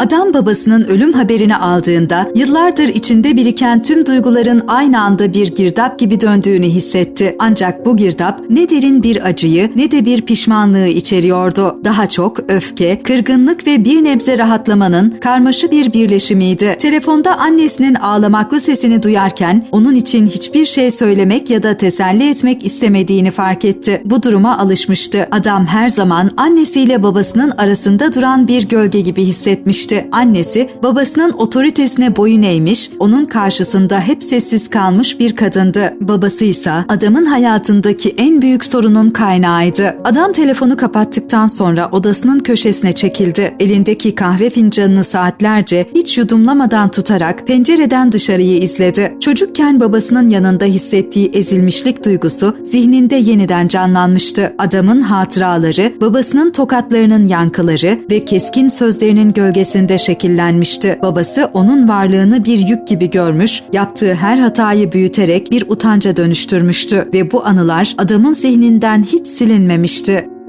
Adam babasının ölüm haberini aldığında yıllardır içinde biriken tüm duyguların aynı anda bir girdap gibi döndüğünü hissetti. Ancak bu girdap ne derin bir acıyı ne de bir pişmanlığı içeriyordu. Daha çok öfke, kırgınlık ve bir nebze rahatlamanın karmaşı bir birleşimiydi. Telefonda annesinin ağlamaklı sesini duyarken onun için hiçbir şey söylemek ya da teselli etmek istemediğini fark etti. Bu duruma alışmıştı. Adam her zaman annesiyle babasının arasında duran bir gölge gibi hissetmişti. Annesi babasının otoritesine boyun eğmiş, onun karşısında hep sessiz kalmış bir kadındı. Babası ise adamın hayatındaki en büyük sorunun kaynağıydı. Adam telefonu kapattıktan sonra odasının köşesine çekildi. Elindeki kahve fincanını saatlerce hiç yudumlamadan tutarak pencereden dışarıyı izledi. Çocukken babasının yanında hissettiği ezilmişlik duygusu zihninde yeniden canlanmıştı. Adamın hatıraları, babasının tokatlarının yankıları ve keskin sözlerinin gölgesinde şekillenmişti. Babası onun varlığını bir yük gibi görmüş, yaptığı her hatayı büyüterek bir utanca dönüştürmüştü ve bu anılar adamın zihninden hiç silinmemişti.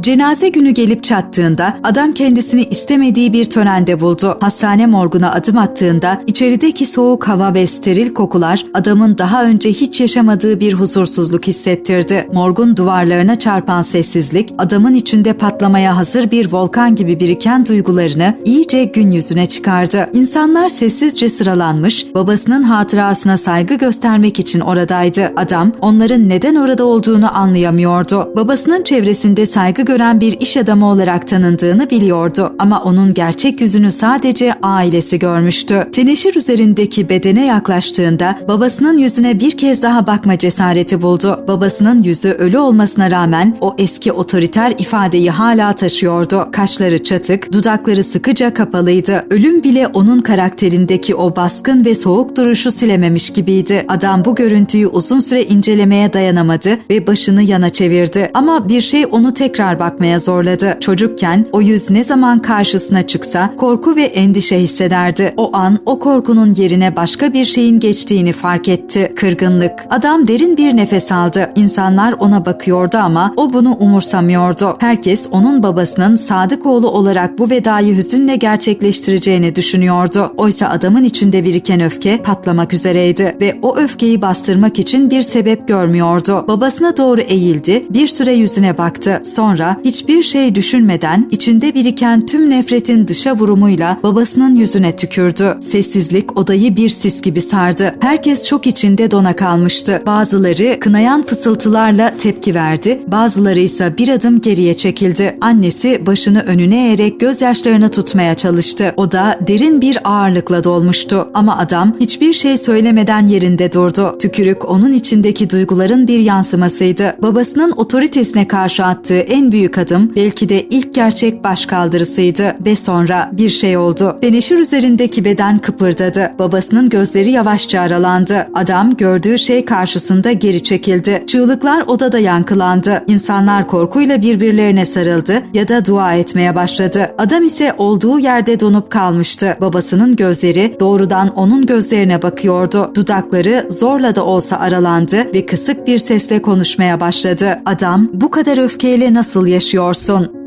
Cenaze günü gelip çattığında adam kendisini istemediği bir törende buldu. Hastane morguna adım attığında içerideki soğuk hava ve steril kokular adamın daha önce hiç yaşamadığı bir huzursuzluk hissettirdi. Morgun duvarlarına çarpan sessizlik adamın içinde patlamaya hazır bir volkan gibi biriken duygularını iyice gün yüzüne çıkardı. İnsanlar sessizce sıralanmış, babasının hatırasına saygı göstermek için oradaydı. Adam onların neden orada olduğunu anlayamıyordu. Babasının çevresinde saygı gören bir iş adamı olarak tanındığını biliyordu ama onun gerçek yüzünü sadece ailesi görmüştü. Teneşir üzerindeki bedene yaklaştığında babasının yüzüne bir kez daha bakma cesareti buldu. Babasının yüzü ölü olmasına rağmen o eski otoriter ifadeyi hala taşıyordu. Kaşları çatık, dudakları sıkıca kapalıydı. Ölüm bile onun karakterindeki o baskın ve soğuk duruşu silememiş gibiydi. Adam bu görüntüyü uzun süre incelemeye dayanamadı ve başını yana çevirdi. Ama bir şey onu tekrar bakmaya zorladı. Çocukken o yüz ne zaman karşısına çıksa korku ve endişe hissederdi. O an o korkunun yerine başka bir şeyin geçtiğini fark etti. Kırgınlık. Adam derin bir nefes aldı. İnsanlar ona bakıyordu ama o bunu umursamıyordu. Herkes onun babasının sadık oğlu olarak bu vedayı hüzünle gerçekleştireceğini düşünüyordu. Oysa adamın içinde biriken öfke patlamak üzereydi ve o öfkeyi bastırmak için bir sebep görmüyordu. Babasına doğru eğildi, bir süre yüzüne baktı. Sonra hiçbir şey düşünmeden içinde biriken tüm nefretin dışa vurumuyla babasının yüzüne tükürdü. Sessizlik odayı bir sis gibi sardı. Herkes şok içinde dona kalmıştı. Bazıları kınayan fısıltılarla tepki verdi, bazıları ise bir adım geriye çekildi. Annesi başını önüne eğerek gözyaşlarını tutmaya çalıştı. O da derin bir ağırlıkla dolmuştu. Ama adam hiçbir şey söylemeden yerinde durdu. Tükürük onun içindeki duyguların bir yansımasıydı. Babasının otoritesine karşı attığı en büyük adım belki de ilk gerçek başkaldırısıydı ve sonra bir şey oldu. Teneşir üzerindeki beden kıpırdadı. Babasının gözleri yavaşça aralandı. Adam gördüğü şey karşısında geri çekildi. Çığlıklar odada yankılandı. İnsanlar korkuyla birbirlerine sarıldı ya da dua etmeye başladı. Adam ise olduğu yerde donup kalmıştı. Babasının gözleri doğrudan onun gözlerine bakıyordu. Dudakları zorla da olsa aralandı ve kısık bir sesle konuşmaya başladı. Adam bu kadar öfkeyle nasıl yaşıyorsun?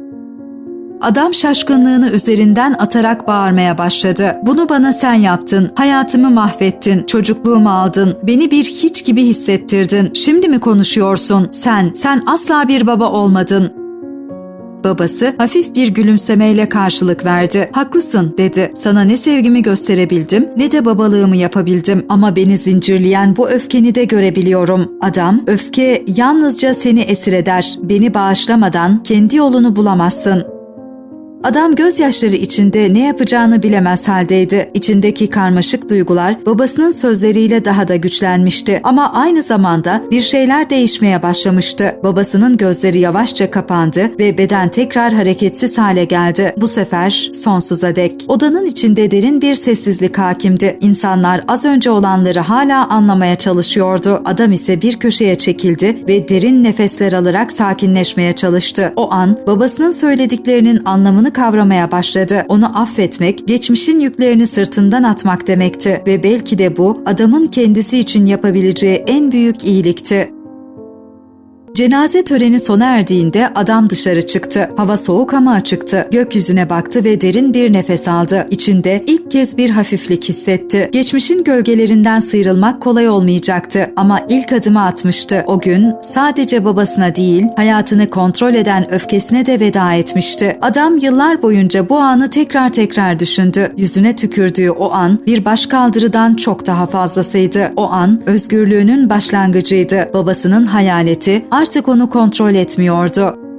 Adam şaşkınlığını üzerinden atarak bağırmaya başladı. Bunu bana sen yaptın. Hayatımı mahvettin. Çocukluğumu aldın. Beni bir hiç gibi hissettirdin. Şimdi mi konuşuyorsun? Sen, sen asla bir baba olmadın. Babası hafif bir gülümsemeyle karşılık verdi. Haklısın dedi. Sana ne sevgimi gösterebildim ne de babalığımı yapabildim ama beni zincirleyen bu öfkeni de görebiliyorum. Adam, öfke yalnızca seni esir eder. Beni bağışlamadan kendi yolunu bulamazsın. Adam gözyaşları içinde ne yapacağını bilemez haldeydi. İçindeki karmaşık duygular babasının sözleriyle daha da güçlenmişti. Ama aynı zamanda bir şeyler değişmeye başlamıştı. Babasının gözleri yavaşça kapandı ve beden tekrar hareketsiz hale geldi. Bu sefer sonsuza dek. Odanın içinde derin bir sessizlik hakimdi. İnsanlar az önce olanları hala anlamaya çalışıyordu. Adam ise bir köşeye çekildi ve derin nefesler alarak sakinleşmeye çalıştı. O an babasının söylediklerinin anlamını kavramaya başladı. Onu affetmek, geçmişin yüklerini sırtından atmak demekti ve belki de bu adamın kendisi için yapabileceği en büyük iyilikti. Cenaze töreni sona erdiğinde adam dışarı çıktı. Hava soğuk ama açıktı. Gökyüzüne baktı ve derin bir nefes aldı. İçinde ilk kez bir hafiflik hissetti. Geçmişin gölgelerinden sıyrılmak kolay olmayacaktı ama ilk adımı atmıştı. O gün sadece babasına değil, hayatını kontrol eden öfkesine de veda etmişti. Adam yıllar boyunca bu anı tekrar tekrar düşündü. Yüzüne tükürdüğü o an bir başkaldırıdan çok daha fazlasıydı. O an özgürlüğünün başlangıcıydı. Babasının hayaleti onu kontrol etmiyordu.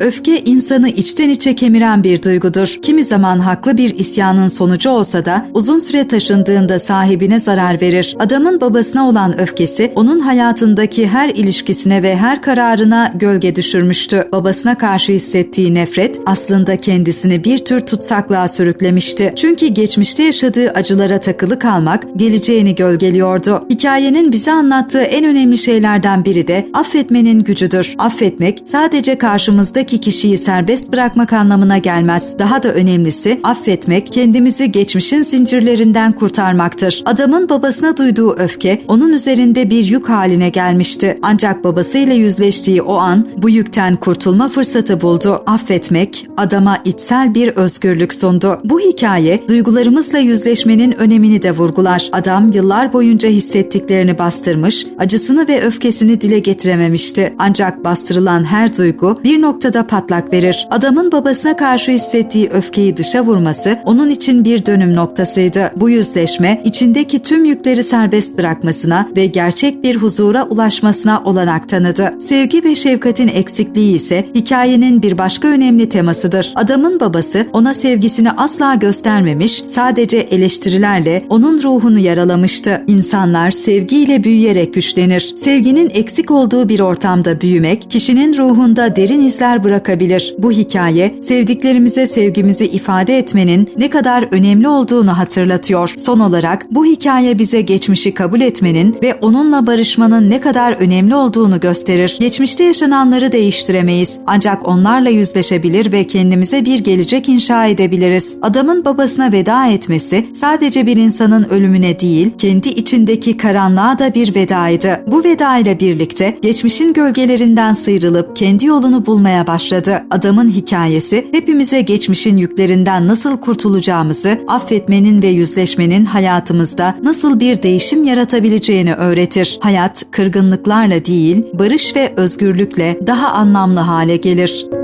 Öfke insanı içten içe kemiren bir duygudur. Kimi zaman haklı bir isyanın sonucu olsa da uzun süre taşındığında sahibine zarar verir. Adamın babasına olan öfkesi onun hayatındaki her ilişkisine ve her kararına gölge düşürmüştü. Babasına karşı hissettiği nefret aslında kendisini bir tür tutsaklığa sürüklemişti. Çünkü geçmişte yaşadığı acılara takılı kalmak geleceğini gölgeliyordu. Hikayenin bize anlattığı en önemli şeylerden biri de affetmenin gücüdür. Affetmek sadece karşımızdaki kişiyi serbest bırakmak anlamına gelmez. Daha da önemlisi affetmek kendimizi geçmişin zincirlerinden kurtarmaktır. Adamın babasına duyduğu öfke onun üzerinde bir yük haline gelmişti. Ancak babasıyla yüzleştiği o an bu yükten kurtulma fırsatı buldu. Affetmek adama içsel bir özgürlük sundu. Bu hikaye duygularımızla yüzleşmenin önemini de vurgular. Adam yıllar boyunca hissettiklerini bastırmış, acısını ve öfkesini dile getirememişti. Ancak bastırılan her duygu bir noktada patlak verir. Adamın babasına karşı hissettiği öfkeyi dışa vurması onun için bir dönüm noktasıydı. Bu yüzleşme içindeki tüm yükleri serbest bırakmasına ve gerçek bir huzura ulaşmasına olanak tanıdı. Sevgi ve şefkatin eksikliği ise hikayenin bir başka önemli temasıdır. Adamın babası ona sevgisini asla göstermemiş, sadece eleştirilerle onun ruhunu yaralamıştı. İnsanlar sevgiyle büyüyerek güçlenir. Sevginin eksik olduğu bir ortamda büyümek, kişinin ruhunda derin bırakabilir. Bu hikaye, sevdiklerimize sevgimizi ifade etmenin ne kadar önemli olduğunu hatırlatıyor. Son olarak bu hikaye bize geçmişi kabul etmenin ve onunla barışmanın ne kadar önemli olduğunu gösterir. Geçmişte yaşananları değiştiremeyiz. Ancak onlarla yüzleşebilir ve kendimize bir gelecek inşa edebiliriz. Adamın babasına veda etmesi sadece bir insanın ölümüne değil, kendi içindeki karanlığa da bir vedaydı. Bu veda ile birlikte geçmişin gölgelerinden sıyrılıp kendi yolunu bulmaya başladı. Adamın hikayesi hepimize geçmişin yüklerinden nasıl kurtulacağımızı, affetmenin ve yüzleşmenin hayatımızda nasıl bir değişim yaratabileceğini öğretir. Hayat kırgınlıklarla değil, barış ve özgürlükle daha anlamlı hale gelir.